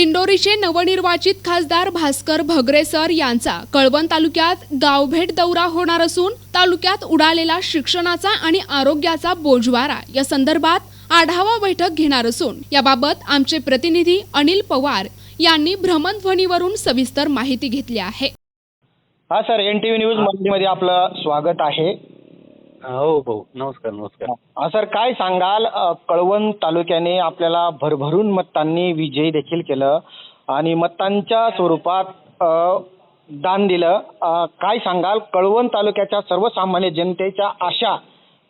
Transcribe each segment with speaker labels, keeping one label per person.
Speaker 1: दिंडोरीचे नवनिर्वाचित खासदार भास्कर भगरे सर यांचा कळवण तालुक्यात गावभेट दौरा होणार असून तालुक्यात उडालेला शिक्षणाचा आणि आरोग्याचा बोजवारा या संदर्भात आढावा बैठक घेणार असून याबाबत आमचे प्रतिनिधी अनिल पवार यांनी भ्रमणध्वनीवरून सविस्तर माहिती घेतली आहे.
Speaker 2: हा sir N T V news मराठीमध्ये आपलं स्वागत आहे.
Speaker 3: हो भाऊ नमस्कार नमस्कार.
Speaker 2: हा, सर काय सांगाल? अ, कळवण तालुक्याने आपल्याला भरभरून मतांनी विजयी देखील केलं आणि मतांच्या स्वरूपात अ, दान दिलं. अ, काय सांगाल? कळवण तालुक्याच्या सर्वसामान्य जनतेच्या आशा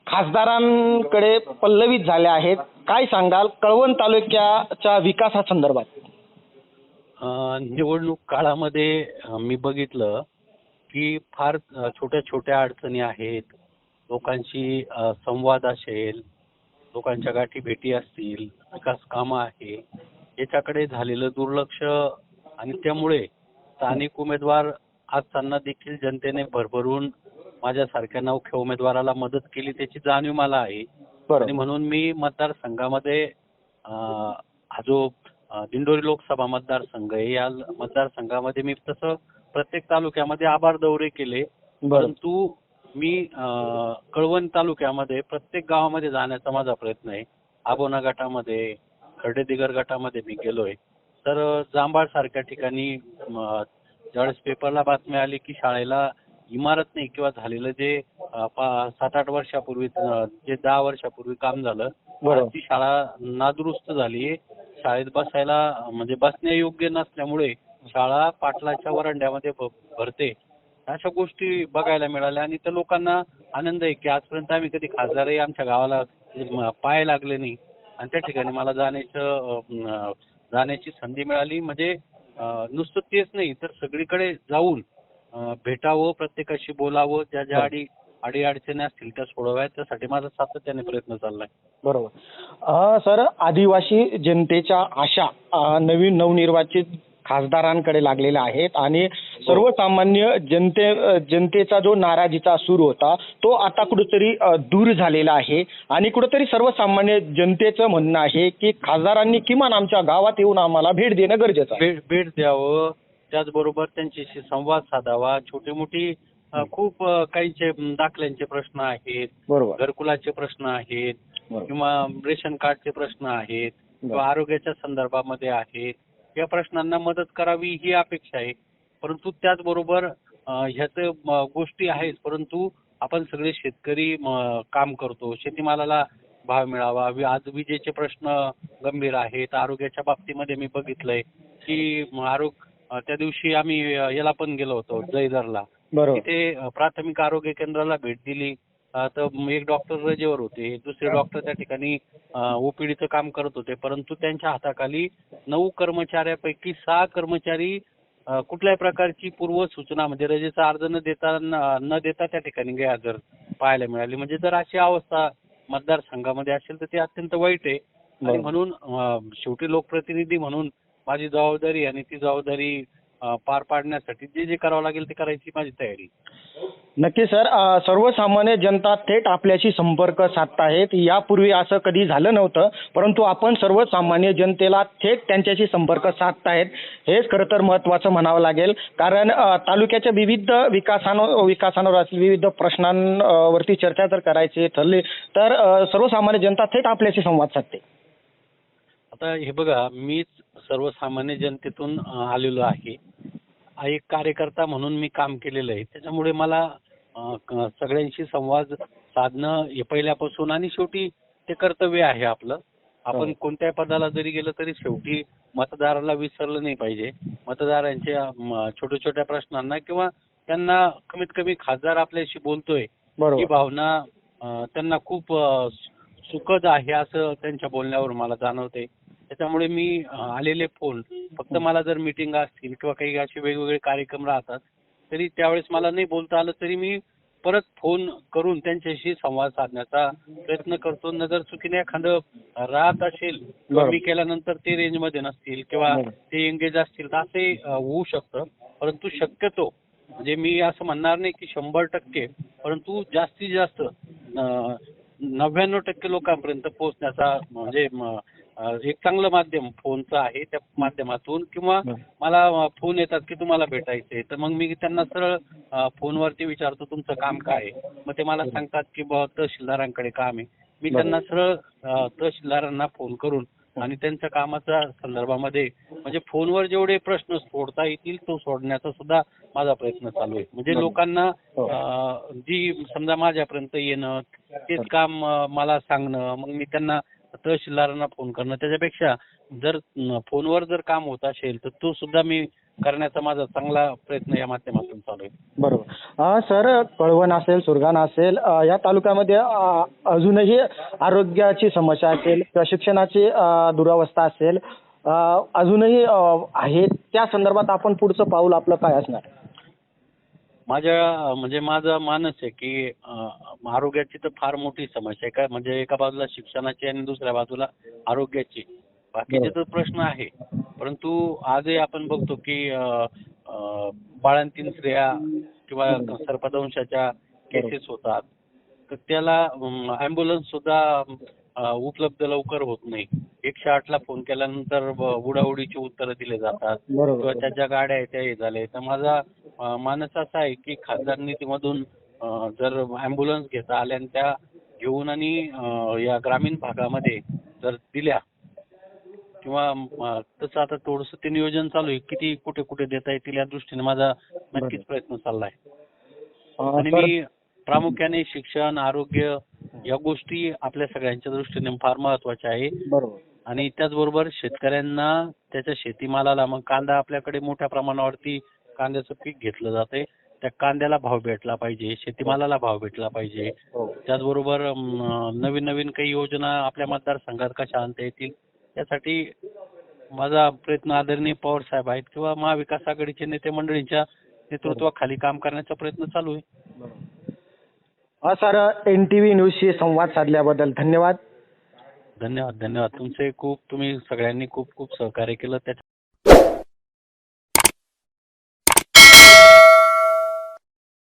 Speaker 2: खासदारांकडे पल्लवित झाल्या आहेत. काय सांगाल कळवण तालुक्याच्या विकासासंदर्भात
Speaker 3: अं, निवडणूक काळामध्ये अं, मी बघितलं की फार अं, छोट्या छोट्या अडचणी आहेत. लोकांशी संवाद असेल लोकांच्या गाठी भेटी असतील विकास कामं आहे याच्याकडे झालेलं दुर्लक्ष आणि त्यामुळे स्थानिक उमेदवार असताना देखील जनतेने भरभरून माझ्यासारख्या नवख्या उमेदवाराला मदत केली त्याची जाणीव मला आहे. आणि म्हणून मी मतदारसंघामध्ये हा जो दिंडोरी लोकसभा मतदारसंघ आहे या मतदारसंघामध्ये मी तसं प्रत्येक तालुक्यामध्ये आभार दौरे केले. परंतु मी कळवण तालुक्यामध्ये प्रत्येक गावामध्ये जाण्याचा माझा प्रयत्न आहे. आबोना गटामध्ये खर्डेदिगर गटामध्ये मी गेलोय. तर जांभाळ सारख्या ठिकाणी ज्यावेळेस पेपरला बातमी आली की शाळेला इमारत नाही किंवा झालेलं जे सात आठ वर्षापूर्वी जे दहा वर्षापूर्वी काम झालं ती शाळा नादुरुस्त झाली शाळेत बसायला म्हणजे बसण्यायोग्य नसल्यामुळे शाळा पाटलाच्या वरांड्यामध्ये भरते. अशा गोष्टी बघायला मिळाल्या आणि त्या लोकांना आनंद आहे की आजपर्यंत आम्ही कधी खासदारही आमच्या गावाला पाय लागले नाही. आणि त्या ठिकाणी मला जाण्याचं जाण्याची संधी मिळाली. म्हणजे नुसतं तेच नाही तर सगळीकडे जाऊन भेटावं प्रत्येकाशी बोलावं ज्या ज्या
Speaker 2: बरं.
Speaker 3: अडी अडी अडचणी असतील त्या सोडवाव्यात. त्यासाठी माझा सातत्याने प्रयत्न चाललाय.
Speaker 2: बरोबर. सर आदिवासी जनतेच्या आशा नवीन नवनिर्वाचित खासदारांकडे लागलेल्या आहेत आणि सर्वसामान्य जनते जनतेचा जो नाराजीचा सूर होता तो आता कुठेतरी दूर झालेला आहे. आणि कुठेतरी सर्वसामान्य जनतेचं म्हणणं आहे की खासदारांनी किमान आमच्या गावात येऊन आम्हाला भेट देणं गरजेचं आहे.
Speaker 3: भेट भेट द्यावं. त्याचबरोबर त्यांच्याशी संवाद साधावा. छोटी मोठी खूप काहींचे दाखल्यांचे प्रश्न आहेत.
Speaker 2: बरोबर.
Speaker 3: घरकुलाचे प्रश्न आहेत. किंवा रेशन कार्डचे प्रश्न आहेत. किंवा. आरोग्याच्या संदर्भामध्ये आहेत. या प्रश्नांना मदत करावी ही अपेक्षा आहे. परंतु त्याचबरोबर ह्याचं गोष्टी आहेत. परंतु आपण सगळे शेतकरी काम करतो. शेतीमालाला भाव मिळावा. आज विजेचे प्रश्न गंभीर आहेत. आरोग्याच्या बाबतीमध्ये मी बघितलंय की आरोग्य त्या दिवशी आम्ही याला पण गेलो होतो जयदरला तिथे प्राथमिक आरोग्य केंद्राला भेट दिली. तर एक डॉक्टर रजेवर होते. दुसरे डॉक्टर त्या ठिकाणी ओपीडीचं काम करत होते. परंतु त्यांच्या हाताखाली नऊ कर्मचाऱ्यापैकी सहा कर्मचारी कुठल्याही प्रकारची पूर्व सूचना म्हणजे रजेचा अर्ज न देता न देता त्या ठिकाणी गैरहजर पाहायला मिळाली. म्हणजे जर अशी अवस्था मतदारसंघामध्ये असेल तर ते अत्यंत वाईट आहे. आणि. म्हणून शेवटी लोकप्रतिनिधी म्हणून माझी जबाबदारी आणि ती जबाबदारी पार पाडण्यासाठी जे जे करावं लागेल ते करायची माझी तयारी.
Speaker 2: नक्की सर. सर्वसामान्य जनता थेट आपल्याशी संपर्क साधताहेत यापूर्वी असं कधी झालं नव्हतं परंतु आपण सर्वसामान्य जनतेला थेट त्यांच्याशी संपर्क साधताहेत हेच खरं तर महत्त्वाचं म्हणावं लागेल. कारण तालुक्याच्या विविध विकासांवर विकासांवर असलेल्या विविध प्रश्नांवरती चर्चा जर करायची ठरली तर सर्वसामान्य जनता थेट आपल्याशी संवाद साधते.
Speaker 3: आता हे बघा मीच सर्वसामान्य जनतेतून आलेलो आहे. एक कार्यकर्ता म्हणून मी काम केलेलं आहे. त्याच्यामुळे मला सगळ्यांशी संवाद साधणं हे पहिल्यापासून आणि शेवटी ते कर्तव्य आहे आपलं. आपण
Speaker 2: हो.
Speaker 3: कोणत्याही पदाला जरी गेलं तरी शेवटी मतदाराला विसरलं नाही पाहिजे. मतदारांच्या छोट्या छोट्या प्रश्नांना किंवा त्यांना कमीत कमी खासदार आपल्याशी बोलतोय ही भावना त्यांना खूप सुखद आहे असं त्यांच्या बोलण्यावर मला जाणवते त्याच्यामुळे मी आलेले फोन फक्त मला जर मिटिंग असतील किंवा काही असे वेगवेगळे कार्यक्रम राहतात तरी त्यावेळेस मला नाही बोलता आलं तरी मी परत फोन करून त्यांच्याशी संवाद साधण्याचा प्रयत्न करतो नजर चुकीने एखादं राहत असेल. मी केल्यानंतर ते रेंजमध्ये नसतील किंवा. ते एंगेज असतील तर असे होऊ शकतं परंतु शक्यतो म्हणजे मी असं म्हणणार नाही की शंभर टक्के परंतु जास्तीत जास्त नव्याण्णव टक्के लोकांपर्यंत पोहोचण्याचा म्हणजे एक चांगलं माध्यम फोनचं आहे त्या माध्यमातून किंवा. मला फोन येतात की तुम्हाला भेटायचंय तर मग मी त्यांना सरळ फोनवरती विचारतो तुमचं काम काय आहे मग ते मला सांगतात की बुवा तहसीलदारांकडे काम आहे मी. त्यांना सरळ तहसीलदारांना फोन करून आणि त्यांच्या कामाच्या संदर्भामध्ये म्हणजे फोनवर जेवढे प्रश्न सोडता येतील तो सोडण्याचा सुद्धा माझा प्रयत्न चालू आहे म्हणजे. लोकांना
Speaker 2: हो.
Speaker 3: जी समजा माझ्यापर्यंत येणं तेच काम मला सांगणं मग मी त्यांना तहसीलदारांना फोन करणं. त्याच्यापेक्षा जर फोनवर जर काम होत असेल तर तो सुद्धा मी करण्याचा माझा चांगला प्रयत्न या माध्यमातून चालू आहे.
Speaker 2: बरोबर. सर कळवण असेल सुरगाणा असेल या तालुक्यामध्ये अजूनही आरोग्याची समस्या असेल किंवा शिक्षणाची दुरावस्था असेल अजूनही आहे. त्या संदर्भात आपण पुढचं पाऊल आपलं काय असणार?
Speaker 3: माझ्या म्हणजे माझा मानस आहे की आरोग्याची तर फार मोठी समस्या आहे. काय म्हणजे एका बाजूला शिक्षणाची आणि दुसऱ्या बाजूला आरोग्याची. बाकीचे तर प्रश्न आहे. परंतु आजही आपण बघतो की बाळंतीण स्त्रिया किंवा सर्पदंशाच्या केसेस होतात. तर त्याला ॲम्ब्युलन्स सुद्धा उपलब्ध लवकर होत नाही. एकशे आठला फोन केल्यानंतर उडाउडीची उत्तरं दिले जातात. किंवा
Speaker 2: बरोबर.
Speaker 3: त्या ज्या गाड्या आहेत त्या हे झाले तर माझा मानस असा आहे की खासदार निधीमधून जर अँब्युलन्स घेता आल्या आणि त्या घेऊन आणि या ग्रामीण भागामध्ये जर दिल्या किंवा तसं आता थोडंसं ते नियोजन चालू आहे. किती कुठे कुठे देता येतील या दृष्टीने माझा नक्कीच प्रयत्न चाललाय आणि मी प्रामुख्याने शिक्षण आरोग्य या गोष्टी आपल्या सगळ्यांच्या दृष्टीने फार महत्त्वाच्या आहे. आणि त्याचबरोबर शेतकऱ्यांना त्याच्या शेतीमालाला मग कांदा आपल्याकडे मोठ्या प्रमाणावरती कांद्याचं पीक घेतलं जाते त्या कांद्याला भाव भेटला पाहिजे शेतीमालाला भाव भेटला पाहिजे.
Speaker 2: हो.
Speaker 3: त्याचबरोबर नवीन नवीन काही योजना आपल्या मतदारसंघात कशा आणता येतील यासाठी माझा प्रयत्न आदरणीय पवार साहेब आहेत किंवा महाविकास आघाडीचे नेते मंडळींच्या नेतृत्वाखाली काम करण्याचा प्रयत्न चालू आहे.
Speaker 2: सर एन टी व्ही न्यूजशी संवाद साधल्याबद्दल धन्यवाद.
Speaker 3: धन्यवाद धन्यवाद. तुमचे खूप तुम्ही सगळ्यांनी खूप खूप सहकार्य केलं. त्या